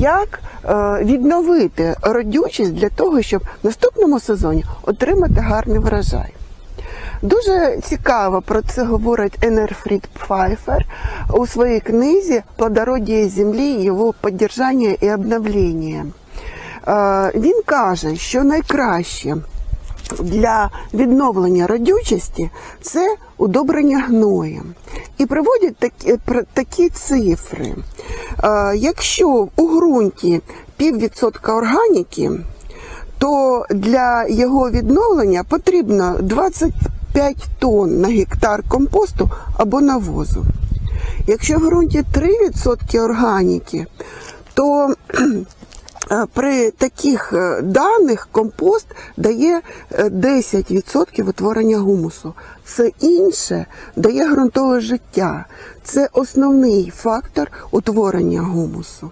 як е, відновити родючість для того, щоб в наступному сезоні отримати гарний врожай. Дуже цікаво про це говорить Енерфрід Пфайфер у своїй книзі «Плодородие землі, його підтримання і обновлення. Е, Він каже, що найкраще для відновлення родючості це удобрення гноєм. І приводять такі, такі цифри. Якщо у ґрунті піввідсотка органіки, то для його відновлення потрібно 25 тонн на гектар компосту або навозу. Якщо в ґрунті 3% органіки, то при таких е, даних компост дає е, 10% утворення гумусу. Все інше дає ґрунтове життя. Це основний фактор утворення гумусу.